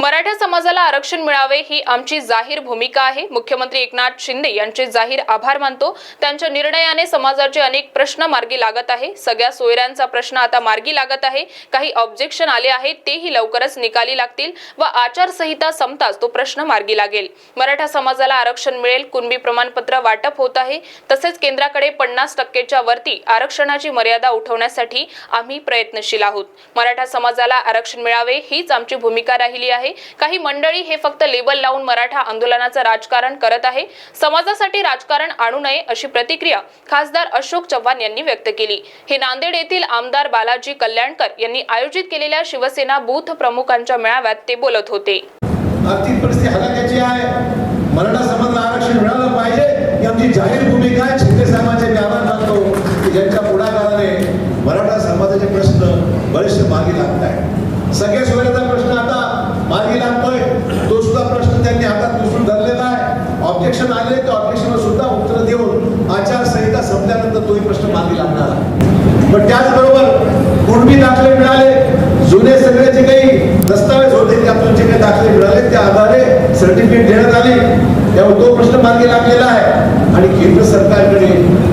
मराठा समाजाला आरक्षण मिळावे ही आमची जाहीर भूमिका आहे. मुख्यमंत्री एकनाथ शिंदे यांचे जाहीर आभार मानतो. त्यांच्या निर्णयाने समाजाचे अनेक प्रश्न मार्गी लागत आहे. सगळ्या सोयऱ्यांचा प्रश्न आता मार्गी लागत आहे. काही ऑब्जेक्शन आले आहेत तेही लवकरच निकाली लागतील व आचारसंहिता संपताच तो प्रश्न मार्गी लागेल. मराठा समाजाला आरक्षण मिळेल कुणबी प्रमाणपत्र वाटप होत आहे. तसेच केंद्राकडे पन्नास टक्केच्या वरती आरक्षणाची मर्यादा उठवण्यासाठी आम्ही प्रयत्नशील आहोत. मराठा समाजाला आरक्षण मिळावे हीच आमची भूमिका राहिली आहे. काही मंडळी हे फक्त लेबल लावून मराठा आंदोलनाचं राजकारण करत आहे. समाजासाठी राजकारण आणू नये अशी प्रतिक्रिया खासदार अशोक चव्हाण यांनी व्यक्त केली. हे नांदेड येथील आमदार बालाजी कल्याणकर यांनी आयोजित केलेल्या शिवसेना बूथ प्रमुखांच्या मेळाव्यात ते बोलत होते. आर्थिक परिस्थिती हलाख्याची आहे. मराठा समाजाला आरक्षण मिळालं पाहिजे. ही आमची जाहीर भूमिका आहे. शिंदे साहेबांचे मी आभार मानतो की ज्यांच्या पुढाकाराने मराठा समाजाचे प्रश्न बरेचसे मागे लागत आहेत सगळे सोयऱ्याचा प्रश्न आता मार्गी लागतोय तो सुद्धा प्रश्न त्यांनी हातात उचलून धरलेला आहे ऑब्जेक्शन आले त्या ऑब्जेक्शनवर सुद्धा उत्तर देऊन आचारसंहिता संपल्यानंतर तोही प्रश्न मार्गी लागणार पण त्याचबरोबर कुणबी दाखले मिळाले जुने सगळे जे काही दस्तावेज होते त्यातून जे काही दाखले मिळाले त्या आधारे सर्टिफिकेट देण्यात आले. त्यावर तो प्रश्न मार्गी लागलेला आहे. आणि केंद्र सरकारकडे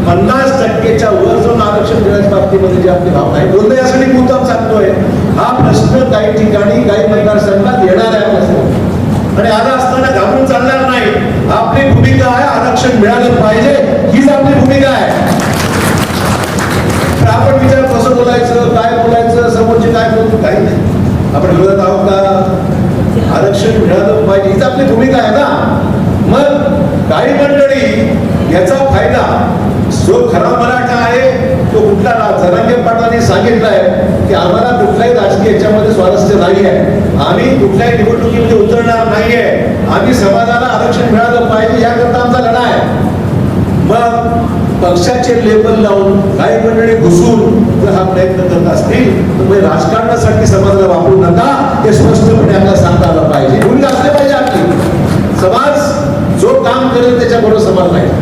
पन्नास टक्केच्या वर जाऊन आरक्षण देण्याच्या बाबतीमध्ये जी आपली भावना आहे बोलणं यासाठी मुद्दाम सांगतोय. हा प्रश्न काही ठिकाणी काही मतदारसंघात येणार आहे. आणि आता असताना आरक्षण मिळालं पाहिजे हीच आपली भूमिका आहे. तर आपण विचार कसं बोलायचं काय बोलायचं समोरचे काय बोलतो काही नाही. आपण बोलत आहोत का? आरक्षण मिळालं पाहिजे हीच आपली भूमिका आहे ना. मग काही मंडळी याचा फायदा जो खरा मराठा आहे तो कुठला जरांगे पाटलांनी सांगितलंय की आम्हाला कुठल्याही राजकीय याच्यामध्ये स्वारस्य नाही आहे आम्ही कुठल्याही निवडणुकीमध्ये उतरणार नाहीये. आम्ही समाजाला आरक्षण मिळालं पाहिजे याकरता आमचा लढा आहे मग पक्षाचे लेबल लावून काही मंडळी घुसून जर हा प्रयत्न करत असतील तर राजकारणासाठी समाजाला वापरू नका हे स्पष्टपणे आपल्याला सांगता आलं पाहिजे. भूमिका असली पाहिजे आपली. समाज जो काम करेल त्याच्याबरोबर समाज नाही